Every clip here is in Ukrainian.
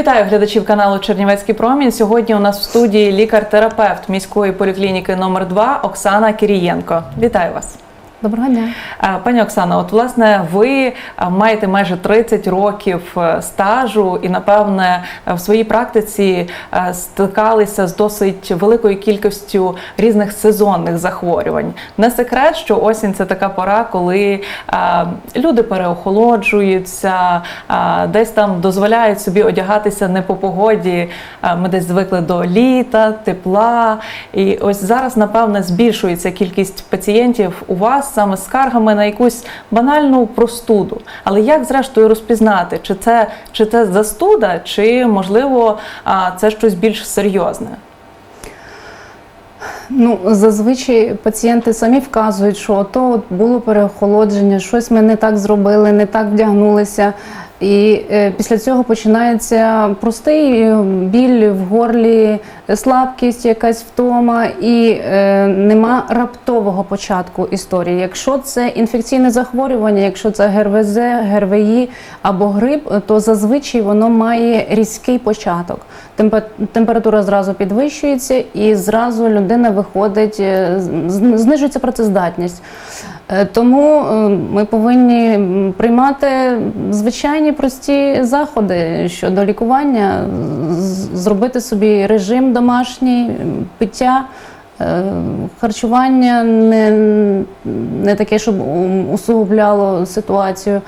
Вітаю глядачів каналу Чернівецький промінь. Сьогодні у нас в студії лікар-терапевт міської поліклініки номер 2 Оксана Кірієнко. Вітаю вас. Доброго дня. Пані Оксана, от власне ви маєте майже 30 років е, стажу і, напевне, в своїй практиці е, стикалися з досить великою кількістю різних сезонних захворювань. Не секрет, що осінь це така пора, коли люди переохолоджуються, десь там дозволяють собі одягатися не по погоді. Ми десь звикли до літа, тепла. І ось зараз, напевне, збільшується кількість пацієнтів у вас саме скаргами на якусь банальну простуду. Але як зрештою розпізнати, чи це, чи це застуда, чи можливо це щось більш серйозне? Ну, зазвичай пацієнти самі вказують, що то було переохолодження, щось ми не так зробили, не так вдягнулися. І е, після цього починається простий е, біль в горлі, слабкість, якась втома, і е, нема раптового початку історії. Якщо це інфекційне захворювання, якщо це ГРВЗ, ГРВІ або грип, то зазвичай воно має різкий початок. Температура зразу підвищується, і зразу людина виходить, знижується працездатність. Е, Тому е, ми повинні приймати звичайні прості заходи щодо лікування, зробити собі режим домашній, пиття. е, Харчування не, не таке, щоб усугубляло ситуацію,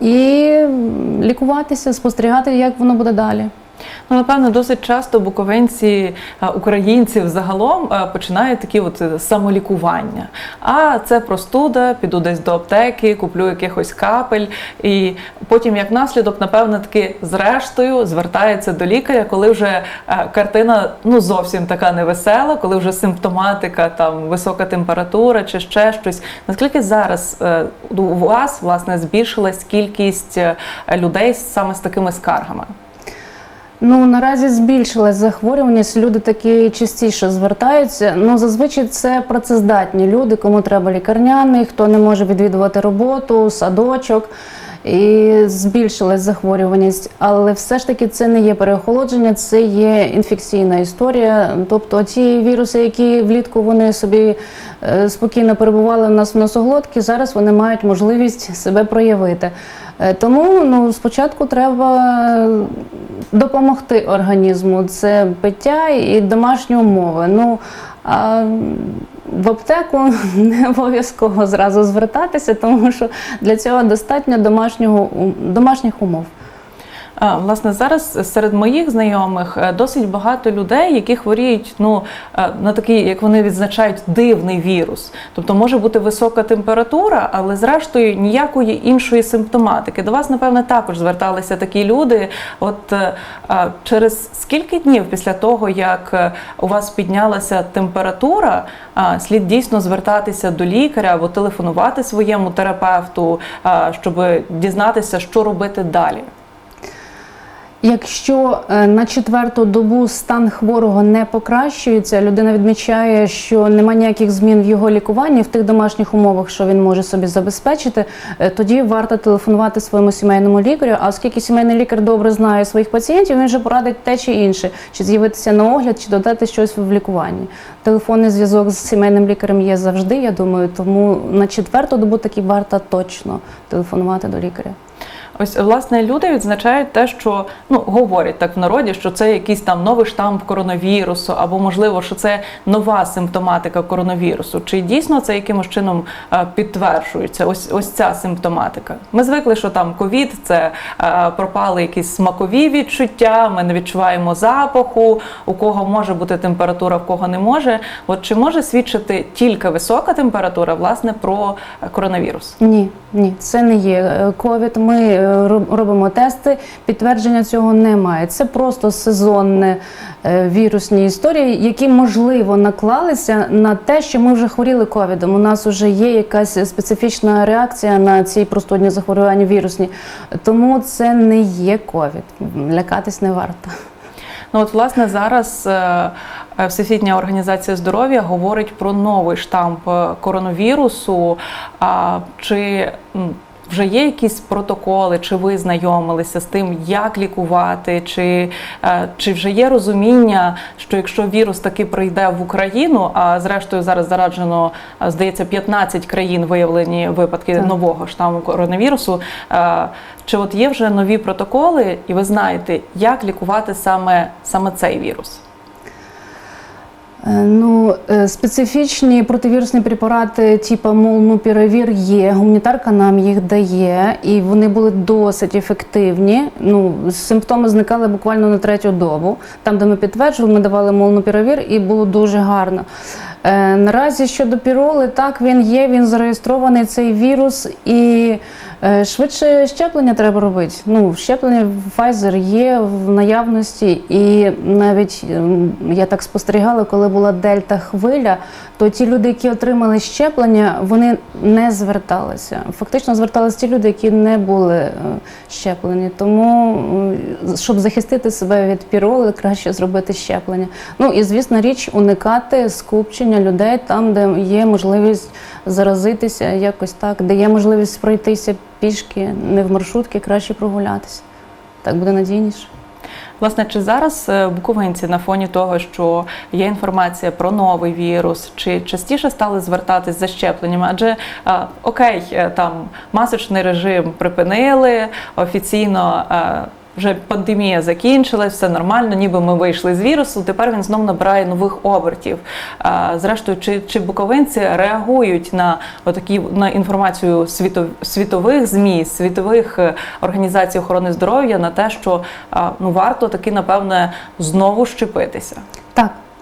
і лікуватися, спостерігати, як воно буде далі. Ну, напевно, досить часто буковинці, а, українці взагалом починають такі от е, самолікування. А це простуда, піду десь до аптеки, куплю якихось капель, і потім, як наслідок, напевно, таки зрештою звертається до лікаря, коли вже е, картина ну зовсім така невесела, коли вже симптоматика, там висока температура чи ще щось. Наскільки зараз е, у вас власне збільшилась кількість е, людей саме з такими скаргами? Ну наразі збільшилась захворюваність. Люди такі частіше звертаються. Ну зазвичай це працездатні люди, кому треба лікарняний, хто не може відвідувати роботу, садочок. І збільшилась захворюваність, але все ж таки це не є переохолодження, це є інфекційна історія. Тобто ті віруси, які влітку вони собі е, спокійно перебували у нас в носоглотці, зараз вони мають можливість себе проявити. Е, Тому ну, спочатку треба допомогти організму. Це пиття і домашні умови. Ну, а в аптеку не обов'язково зразу звертатися, тому що для цього достатньо домашнього, домашніх умов. Власне, зараз серед моїх знайомих е, досить багато людей, які хворіють ну, е, на такий, як вони відзначають, дивний вірус. Тобто може бути висока температура, але зрештою ніякої іншої симптоматики. До вас, напевне, також зверталися такі люди. От е, через скільки днів після того, як у вас піднялася температура, слід дійсно звертатися до лікаря або телефонувати своєму терапевту, щоб дізнатися, що робити далі. Якщо е, на четверту добу стан хворого не покращується, людина відмічає, що немає ніяких змін в його лікуванні в тих домашніх умовах, що він може собі забезпечити, е, тоді варто телефонувати своєму сімейному лікарю. А оскільки сімейний лікар добре знає своїх пацієнтів, він вже порадить те чи інше, чи з'явитися на огляд, чи додати щось в лікуванні. Телефонний зв'язок з сімейним лікарем є завжди, я думаю, тому на четверту добу таки варто точно телефонувати до лікаря. Ось власне люди відзначають те, що ну говорять так в народі, що це якийсь там новий штамп коронавірусу, або можливо, що це нова симптоматика коронавірусу. Чи дійсно це якимось чином е, підтверджується? Ось ось ця симптоматика. Ми звикли, що там ковід це е, пропали якісь смакові відчуття. Ми не відчуваємо запаху, у кого може бути температура, в кого не може. От чи може свідчити тільки висока температура, власне, про е, коронавірус? Ні, ні, це не є ковід. Ми робимо тести, підтвердження цього немає. Це просто сезонне е, вірусні історії, які можливо наклалися на те, що ми вже хворіли ковідом. У нас вже є якась специфічна реакція на ці простудні захворювання вірусні. Тому це не є ковід. Лякатись не варто. Ну от власне зараз е, е, Всесвітня організація здоров'я говорить про новий штамп коронавірусу. Чи вже є якісь протоколи, чи ви знайомилися з тим, як лікувати, чи, е, чи вже є розуміння, що якщо вірус таки прийде в Україну, а зрештою зараз зараджено, е, здається, 15 країн виявлені випадки Так. нового штаму коронавірусу. е, Чи от є вже нові протоколи, і ви знаєте, як лікувати саме, саме цей вірус? Е, Ну, е, специфічні противірусні препарати, типу молнупіравір є. Гуманітарка нам їх дає, і вони були досить ефективні. Ну, симптоми зникали буквально на третю добу. Там, де ми підтверджували, ми давали молнупіравір, і було дуже гарно. Е, наразі щодо піроли, так він є, він зареєстрований цей вірус, і е, швидше щеплення треба робити. Ну, щеплення Pfizer є в наявності, і навіть ем, я так спостерігала, коли була дельта хвиля, то ті люди, які отримали щеплення, вони не зверталися. Фактично зверталися ті люди, які не були е, щеплені. Тому, щоб захистити себе від піроли, краще зробити щеплення. Ну і звісно, річ уникати скупчення людей там, де є можливість заразитися, якось так, де є можливість пройтися пішки, не в маршрутки, краще прогулятися. Так буде надійніше. Власне, чи зараз е, буковинці на фоні того, що є інформація про новий вірус, чи частіше стали звертатись за щепленнями? Адже е, окей, е, там масочний режим припинили офіційно. Вже пандемія закінчилась, все нормально, ніби ми вийшли з вірусу. Тепер він знову набирає нових обертів. Зрештою, чи, чи буковинці реагують на отакі на інформацію світов, світових змі, світових е, організацій охорони здоров'я на те, що ну варто таки напевне знову щепитися?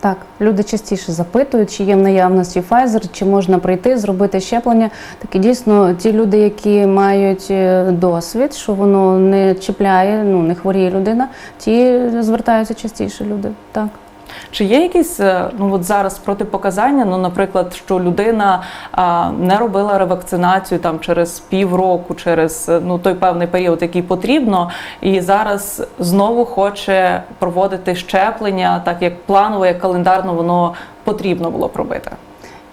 Так. Люди частіше запитують, чи є в наявності Pfizer, чи можна прийти, зробити щеплення. Так і дійсно, ті люди, які мають е, досвід, що воно не чіпляє, ну не хворіє людина, ті звертаються частіше люди. Так. Чи є якісь е, ну от зараз протипоказання? Ну, наприклад, що людина а, не робила ревакцинацію там через півроку, через е, ну той певний період, який потрібно, і зараз знову хоче проводити щеплення, так як планово, як календарно воно потрібно було пробити.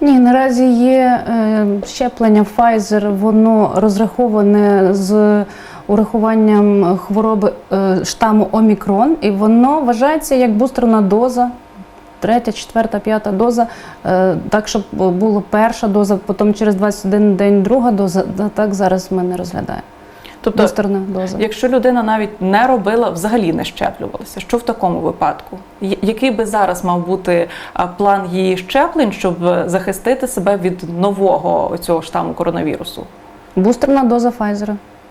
Ні, наразі є е, щеплення Pfizer, воно розраховане з урахуванням хвороби е, штаму Омікрон, і воно вважається як бустерна доза. Третя, четверта, п'ята доза, е, так щоб була перша доза, потім через 21 день друга доза. Так зараз ми не розглядаємо. Тобто, Бустерна доза. якщо людина навіть не робила, взагалі не щеплювалася, що в такому випадку? Який би зараз мав бути план її щеплень, щоб захистити себе від нового цього штаму коронавірусу? Бустерна доза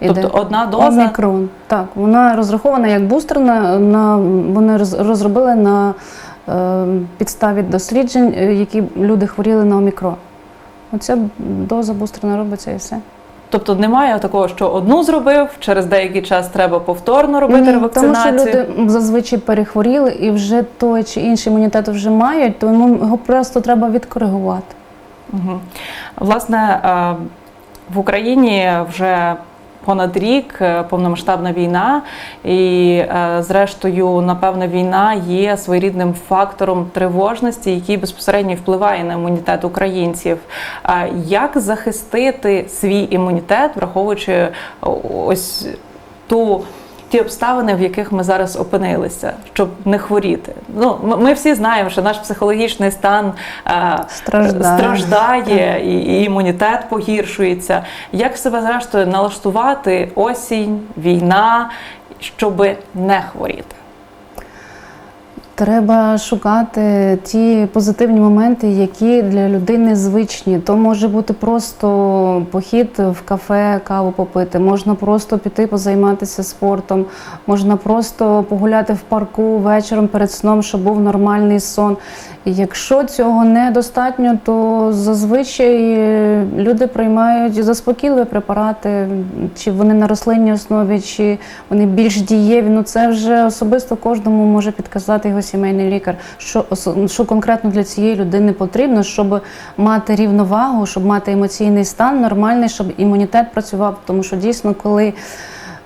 Іде. Тобто одна доза Омікрон. Так, вона розрахована як бустерна. На вони розробили на е, підставі досліджень, е, які люди хворіли на омікрон. Оця доза бустерна робиться і все. Тобто немає такого, що одну зробив, через деякий час треба повторно робити Ні, ревакцинацію. Тому що люди зазвичай перехворіли і вже той чи інший імунітет вже мають, тому його просто треба відкоригувати. Угу. Власне, е, в Україні вже понад рік е, повномасштабна війна, і е, зрештою, напевно, війна є своєрідним фактором тривожності, який безпосередньо впливає на імунітет українців. Е, Як захистити свій імунітет, враховуючи ось ту. Ті обставини, в яких ми зараз опинилися, щоб не хворіти. Ну, ми, всі знаємо, що наш психологічний стан е, Страждає. страждає і, і імунітет погіршується. Як себе зрештою налаштувати осінь, війна, щоб не хворіти? Треба шукати ті позитивні моменти, які для людини звичні. То може бути просто похід в кафе, каву попити, можна просто піти позайматися спортом, можна просто погуляти в парку вечором перед сном, щоб був нормальний сон. Якщо цього недостатньо, то зазвичай люди приймають заспокійливі препарати, чи вони на рослинній основі, чи вони більш дієві. Ну це вже особисто кожному може підказати його сімейний лікар, що, ос- що конкретно для цієї людини потрібно, щоб мати рівновагу, щоб мати емоційний стан нормальний, щоб імунітет працював. Тому що дійсно, коли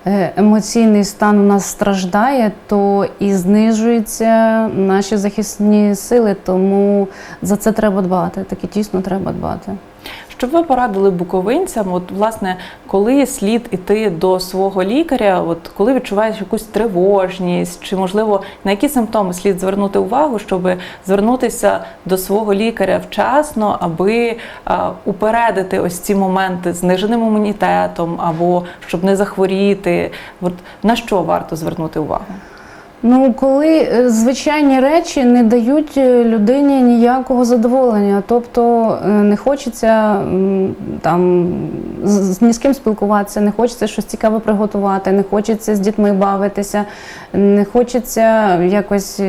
е, емоційний стан у нас страждає, то і знижуються наші захисні сили. Тому за це треба дбати. Таки дійсно треба дбати. Що ви порадили буковинцям? От власне, коли слід іти до свого лікаря, от коли відчуваєш якусь тривожність, чи можливо на які симптоми слід звернути увагу, щоб звернутися до свого лікаря вчасно, аби а, упередити ось ці моменти зниженим імунітетом або щоб не захворіти? От на що варто звернути увагу? Ну, коли е, звичайні речі не дають е, людині ніякого задоволення, тобто е, не хочеться там з, ні з ким спілкуватися, не хочеться щось цікаве приготувати, не хочеться з дітьми бавитися, не хочеться якось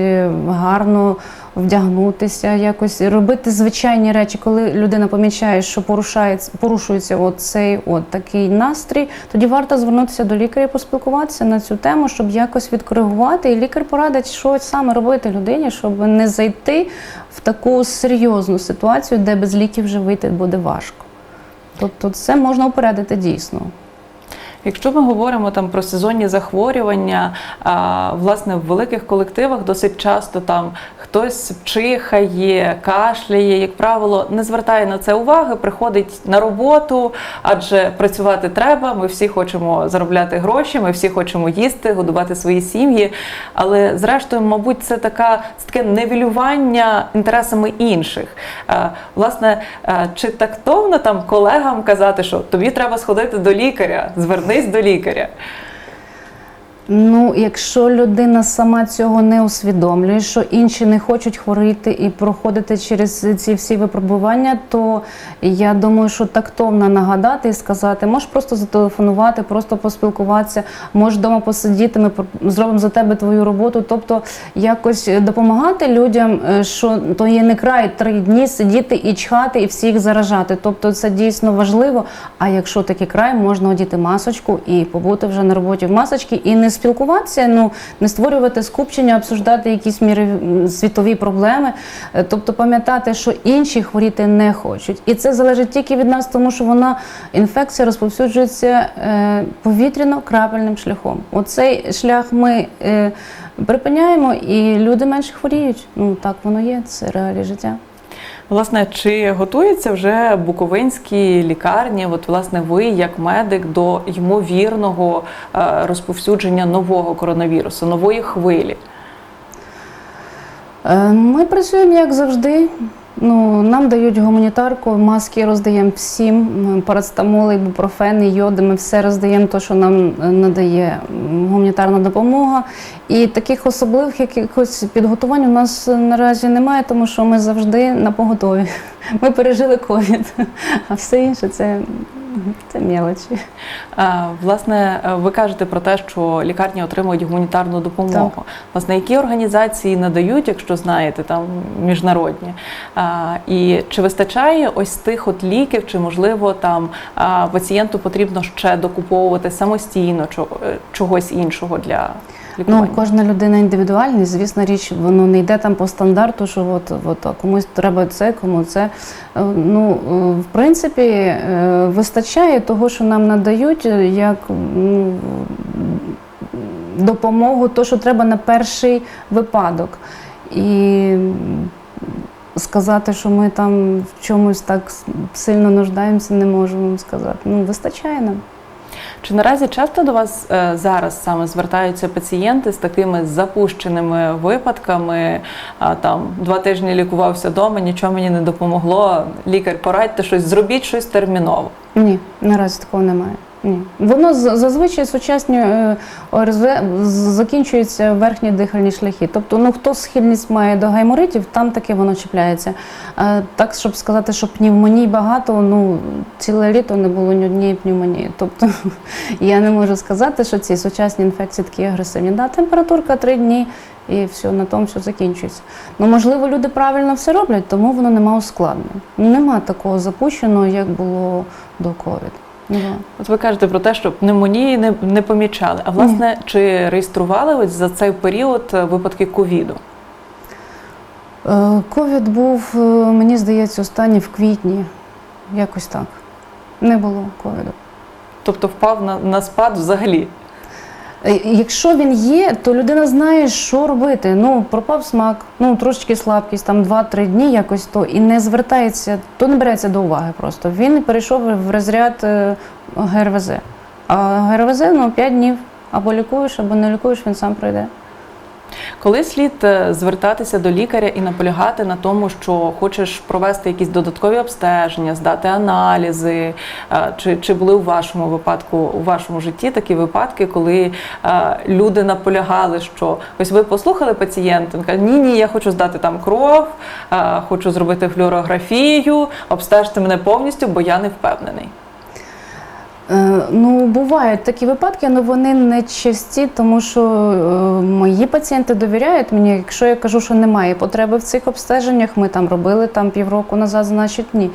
гарно вдягнутися, якось робити звичайні речі, коли людина помічає, що порушається, порушується от цей от такий настрій, тоді варто звернутися до лікаря і поспілкуватися на цю тему, щоб якось відкоригувати. І лікар порадить, що саме робити людині, щоб не зайти в таку серйозну ситуацію, де без ліків вже вийти буде важко. Тобто це можна упередити дійсно. Якщо ми говоримо там про сезонні захворювання, а, власне, в великих колективах досить часто там хтось чихає, кашляє, як правило, не звертає на це уваги, приходить на роботу, адже працювати треба. Ми всі хочемо заробляти гроші, ми всі хочемо їсти, годувати свої сім'ї. Але зрештою, мабуть, це така це таке невілювання інтересами інших. Е, Власне, е, чи тактовно там колегам казати, що тобі треба сходити до лікаря, звернись до лікаря. Ну, якщо людина сама цього не усвідомлює, що інші не хочуть хворіти і проходити через ці всі випробування, то я думаю, що тактовно нагадати і сказати, можеш просто зателефонувати, просто поспілкуватися, можеш вдома посидіти, ми зробимо за тебе твою роботу. Тобто якось допомагати людям, е, що то є не край три дні сидіти і чхати, і всіх заражати. Тобто це дійсно важливо. А якщо такий край, можна одіти масочку і побути вже на роботі в масочці і не спілкуватися, ну не створювати скупчення, обсуждати якісь міри світові проблеми. Е, Тобто пам'ятати, що інші хворіти не хочуть. І це залежить тільки від нас, тому що вона інфекція розповсюджується е, повітряно-крапельним шляхом. Оцей шлях ми е, припиняємо, і люди менше хворіють. Ну так воно є, це реалії життя. Власне, чи готуються вже буковинські лікарні? От, власне, ви як медик до ймовірного е, розповсюдження нового коронавірусу, нової хвилі? Е, Ми працюємо як завжди. Ну, нам дають гуманітарку, маски роздаємо всім, парацетамоли, ібупрофени, йоди, ми все роздаємо, те, що нам е, надає гуманітарна допомога. І таких особливих якихось підготувань у нас наразі немає, тому що ми завжди на поготові. Ми пережили ковід, а все інше це, це мелочі. Власне, ви кажете про те, що лікарні отримують гуманітарну допомогу. Власне, які організації надають, якщо знаєте, там міжнародні? І чи вистачає ось тих от ліків, чи можливо там пацієнту потрібно ще докуповувати самостійно чо- чогось іншого для лікування? Ну, кожна людина індивідуальна, звісно, річ, воно не йде там по стандарту, що от, от, а комусь треба це, кому це. Е, Ну, е, в принципі, е, вистачає того, що нам надають, як ну, допомогу, то, що треба на перший випадок. І сказати, що ми там в чомусь так сильно нуждаємося, не вам сказати. Ну, вистачає нам. Чи наразі часто до вас е, зараз саме звертаються пацієнти з такими запущеними випадками? Там два тижні лікувався вдома, нічого мені не допомогло. Лікар, порадьте щось, зробіть щось терміново. Ні, наразі такого немає. Ні. Воно зазвичай сучасні е, ОРЗ закінчуються верхні дихальні шляхи. Тобто, ну хто схильність має до гайморитів, там таке воно чіпляється. А так, щоб сказати, що пневмоній багато, ну ціле літо не було ні однієї пневмонії. Тобто я не можу сказати, що ці сучасні інфекції такі агресивні. Да, температурка три дні. І все, на тому все закінчується. Ну, можливо, люди правильно все роблять, тому воно нема ускладнень. Нема такого запущеного, як було до ковід. Нема. От ви кажете про те, що пневмонії не, не помічали. А власне, чи реєстрували ось за цей період е, випадки ковіду? Е, Ковід був, е, мені здається, останній в квітні. Якось так. Не було ковіду. Тобто впав на, на спад взагалі? Е, Якщо він є, то людина знає, що робити. Ну, пропав смак, ну трошечки слабкість, там 2-3 дні якось то, і не звертається, то не береться до уваги просто. Він перейшов в розряд е, ГРВЗ. А ГРВЗ ну, 5 днів або лікуєш, або не лікуєш, він сам пройде. Коли слід е, звертатися до лікаря і наполягати на тому, що хочеш провести якісь додаткові обстеження, здати аналізи, е, чи, чи були у вашому випадку у вашому житті такі випадки, коли е, люди наполягали, що ось ви послухали пацієнта, він каже, ні, ні, я хочу здати там кров, хочу зробити флюорографію, обстежте мене повністю, бо я не впевнений. Е, Ну, бувають такі випадки, але вони не часті, тому що е, мої пацієнти довіряють мені. Якщо я кажу, що немає потреби в цих обстеженнях, ми там робили там півроку назад, значить ні.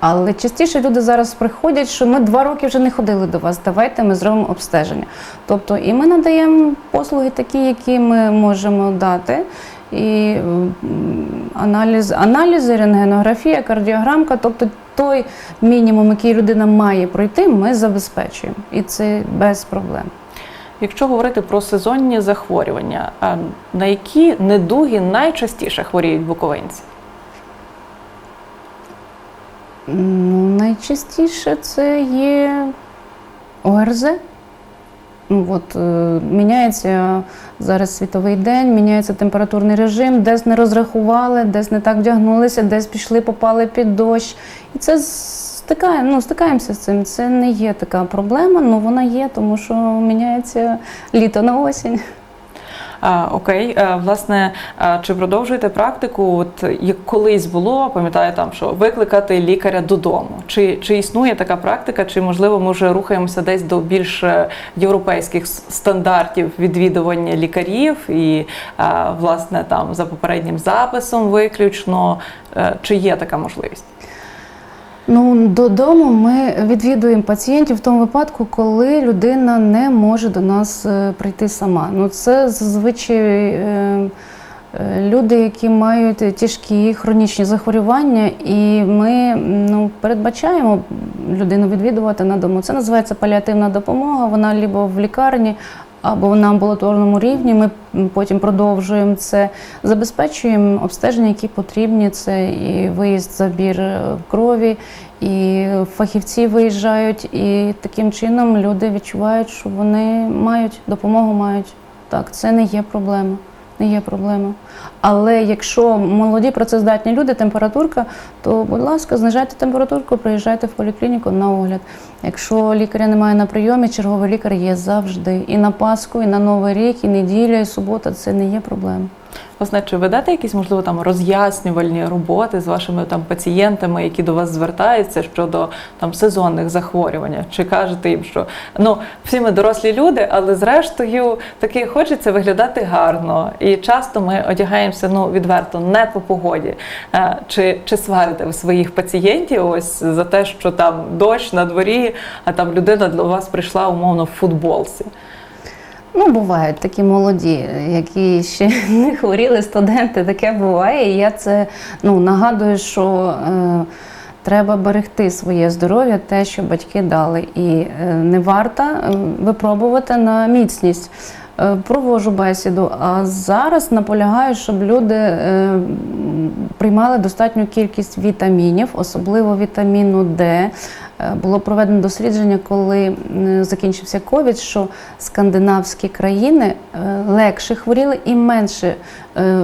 Але частіше люди зараз приходять, що ми два роки вже не ходили до вас. Давайте ми зробимо обстеження. Тобто, і ми надаємо послуги такі, які ми можемо дати. І аналіз, аналізи, рентгенографія, кардіограмка, тобто той мінімум, який людина має пройти, ми забезпечуємо. І це без проблем. Якщо говорити про сезонні захворювання, на які недуги найчастіше хворіють буковинці? Ну, найчастіше це є ОРЗ. Ну, от, е, міняється зараз світовий день, міняється температурний режим, десь не розрахували, десь не так вдягнулися, десь пішли, попали під дощ. І це стикає, ну, стикаємося з цим. Це не є така проблема, але вона є, тому що міняється літо на осінь. Окей, а, власне, чи продовжуєте практику? От як колись було, пам'ятаю там, що викликати лікаря додому? Чи, чи існує така практика, чи можливо ми вже рухаємося десь до більш е, європейських стандартів відвідування лікарів і власне там за попереднім записом виключно? Е, Чи є така можливість? Ну, додому ми відвідуємо пацієнтів в тому випадку, коли людина не може до нас е, прийти сама. Ну, це зазвичай е, е, люди, які мають тяжкі хронічні захворювання, і ми ну, передбачаємо людину відвідувати на дому. Це називається паліативна допомога. Вона либо в лікарні. Або на амбулаторному рівні ми потім продовжуємо це, забезпечуємо обстеження, які потрібні. Це і виїзд, забір е, крові, і фахівці виїжджають, і таким чином люди відчувають, що вони мають допомогу, мають. Так, це не є проблема. Не є проблема. Але якщо молоді працездатні люди, температурка, то, будь ласка, знижайте температурку, приїжджайте в поліклініку на огляд. Якщо лікаря немає на прийомі, черговий лікар є завжди. І на Пасху, і на Новий рік, і неділя, і субота це не є проблема. Власне, чи ведете якісь можливо там роз'яснювальні роботи з вашими там пацієнтами, які до вас звертаються щодо там сезонних захворювань? Чи кажете їм, що ну всі ми дорослі люди, але зрештою таки хочеться виглядати гарно, і часто ми одягаємося ну відверто не по погоді. Е, Чи, чи сварите ви своїх пацієнтів ось за те, що там дощ на дворі, а там людина до вас прийшла умовно в футболці? Ну, бувають такі молоді, які ще не хворіли студенти, таке буває. І я це ну, нагадую, що е, треба берегти своє здоров'я, те, що батьки дали. І е, не варто е, випробувати на міцність. Е, Провожу бесіду, а зараз наполягаю, щоб люди е, приймали достатню кількість вітамінів, особливо вітаміну Д. Е, Було проведено дослідження, коли закінчився ковід, що скандинавські країни легше хворіли і менше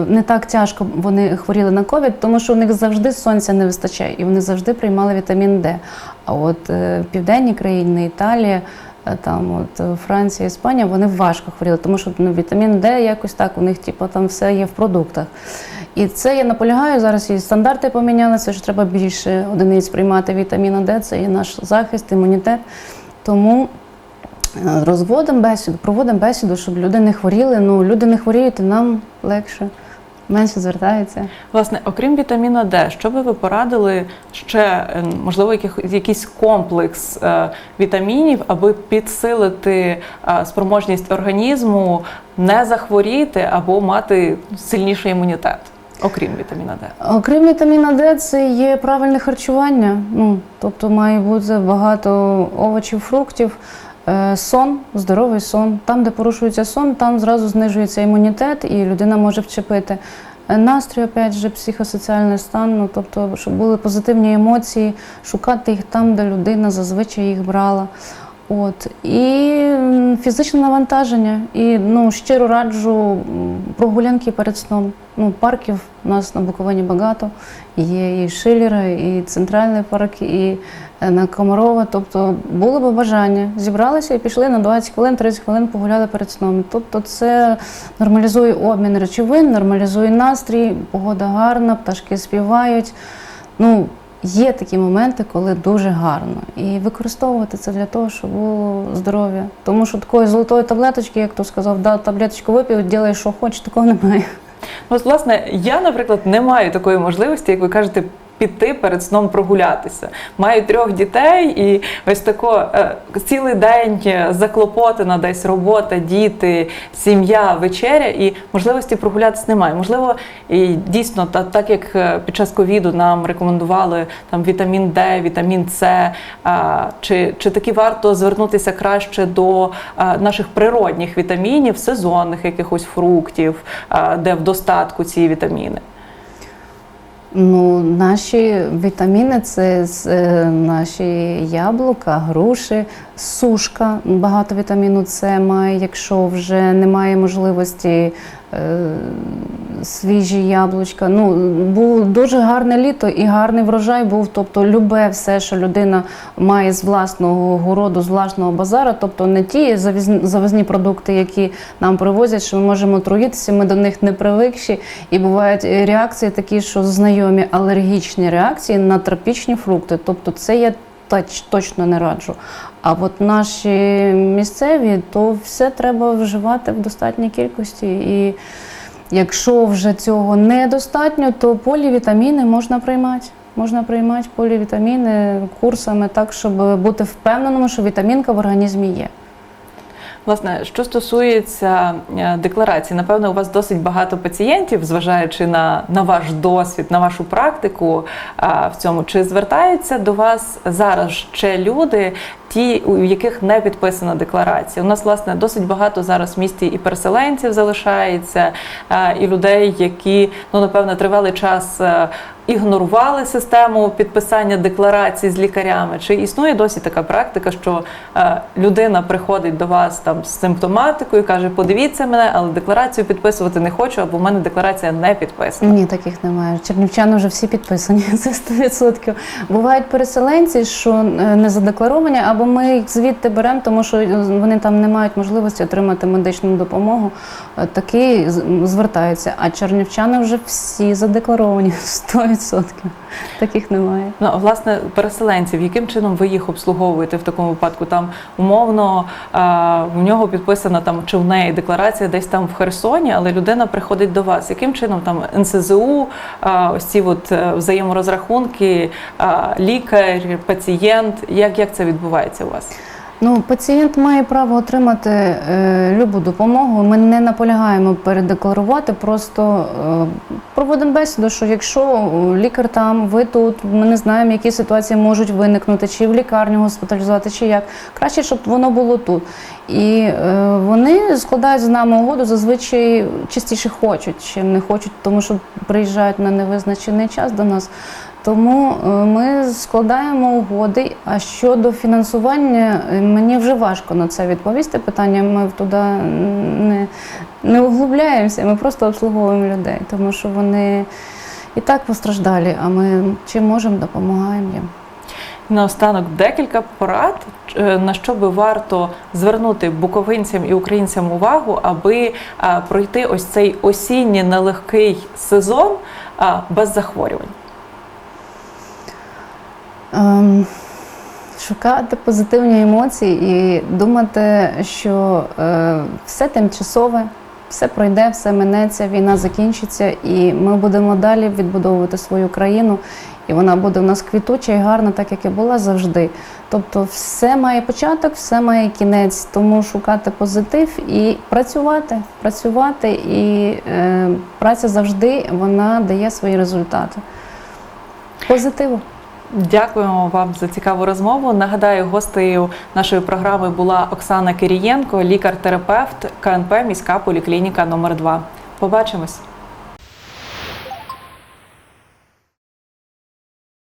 не так тяжко вони хворіли на ковід, тому що у них завжди сонця не вистачає, і вони завжди приймали вітамін Д. А от південні країни, Італія. Е, Там от е, Франція, Іспанія, вони важко хворіли, тому що ну, вітамін Д якось так, у них типу, там все є в продуктах. І це я наполягаю. Зараз і стандарти помінялися, що треба більше одиниць приймати вітаміна Д, це є наш захист, імунітет. Тому е, розводимо бесіду, проводимо бесіду, щоб люди не хворіли. Ну, люди не хворіють, і нам легше, менше звертаються. Власне, окрім вітаміна Д, що би ви порадили ще, е, можливо, яких, якийсь комплекс е, вітамінів, аби підсилити е, спроможність організму не захворіти або мати сильніший імунітет, окрім вітаміна Д? Окрім вітаміна Д, це є правильне харчування. Ну, тобто має бути багато овочів, фруктів. Е, Сон, здоровий сон. Там, де порушується сон, там зразу знижується імунітет, і людина може вчепити. Е, Настрій, опять же, психосоціальний стан, ну, тобто, щоб були позитивні емоції, шукати їх там, де людина зазвичай їх брала. От. І фізичне навантаження. І ну, щиро раджу прогулянки перед сном. Ну, парків у нас на Буковині багато. Є і Шилера, і центральний парк, і е, на Комарова. Тобто було б бажання. Зібралися і пішли на 20 хвилин, 30 хвилин погуляли перед сном. Тобто це нормалізує обмін речовин, нормалізує настрій, погода гарна, пташки співають. Ну, є такі моменти, коли дуже гарно. І використовувати це для того, щоб було здоров'я. Тому що такої золотої таблеточки, як хто сказав, да, таблеточку випив, ділай, що хочеш, такого немає. Ну, От, власне, я, наприклад, не маю такої можливості, як ви кажете. Піти перед сном прогулятися. Маю трьох дітей, і ось тако е, цілий день заклопотана десь робота, діти, сім'я, вечеря, і можливості прогулятися немає. Можливо, і дійсно, та, так як е, під час ковіду нам рекомендували там вітамін Д, вітамін С, чи, чи таки варто звернутися краще до наших природних вітамінів, сезонних якихось фруктів, де в достатку ці вітаміни? Ну, наші вітаміни це е, наші яблука, груші, сушка. Багато вітаміну С має, якщо вже немає можливості свіжі яблучка. Ну, було дуже гарне літо і гарний врожай був. Тобто, любе все, що людина має з власного городу, з власного базара, тобто не ті завізні, продукти, які нам привозять, що ми можемо отруїтися, ми до них не привикші. І бувають е, реакції такі, що знайомі алергічні реакції на тропічні фрукти. Тобто, це я точ- точно не раджу. А от наші місцеві, то все треба вживати в достатній кількості. І якщо вже цього недостатньо, то полівітаміни можна приймати. Можна приймати полівітаміни курсами так, щоб бути впевненим, що вітамінка в організмі є. Власне, що стосується е, декларації, напевно, у вас досить багато пацієнтів, зважаючи на, на ваш досвід, на вашу практику а, в цьому. Чи звертаються до вас зараз ще люди, ті, у яких не підписана декларація? У нас, власне, досить багато зараз в місті і переселенців залишається, і людей, які, ну, напевно, тривалий час. е, Ігнорували систему підписання декларацій з лікарями. Чи існує досі така практика, що е, людина приходить до вас там з симптоматикою, каже: подивіться мене, але декларацію підписувати не хочу, або в мене декларація не підписана. Ні, таких немає. Чернівчани вже всі підписані. Це 100%. Бувають переселенці, що е, не задекларовані, або ми їх звідти беремо, тому що вони там не мають можливості отримати медичну допомогу. Е, Такі звертаються. А чернівчани вже всі задекларовані 100%. Таких немає. Ну, власне, переселенців, яким чином ви їх обслуговуєте в такому випадку? Там умовно е, в нього підписана там чи в неї декларація десь там в Херсоні, але людина приходить до вас. Яким чином там НСЗУ, е, ось ці от е, взаєморозрахунки, е, лікар, пацієнт, як, як це відбувається у вас? Ну, пацієнт має право отримати е, любу допомогу. Ми не наполягаємо передекларувати, просто е, проводимо бесіду, що якщо е, лікар там, ви тут, ми не знаємо, які ситуації можуть виникнути, чи в лікарню госпіталізувати, чи як. Краще, щоб воно було тут. І е, вони складають з нами угоду, зазвичай частіше хочуть, чим не хочуть, тому що приїжджають на невизначений час до нас. Тому е, ми складаємо угоди. А щодо фінансування, е, мені вже важко на це відповісти. Питання ми туди не, не углубляємося. Ми просто обслуговуємо людей, тому що вони і так постраждалі. А ми чим можемо, допомагаємо їм. Наостанок декілька порад, е, на що би варто звернути буковинцям і українцям увагу, аби пройти ось цей осінній нелегкий сезон без захворювань. Ем, шукати позитивні емоції і думати, що е, все тимчасове, все пройде, все минеться, війна закінчиться, і ми будемо далі відбудовувати свою країну, і вона буде у нас квітуча і гарна, так як і була завжди. Тобто, все має початок, все має кінець, тому шукати позитив і працювати, працювати, і е, праця завжди вона дає свої результати. Позитиву. Дякуємо вам за цікаву розмову. Нагадаю, гостею нашої програми була Оксана Кирієнко, лікар-терапевт КНП міська поліклініка номер 2 Побачимось.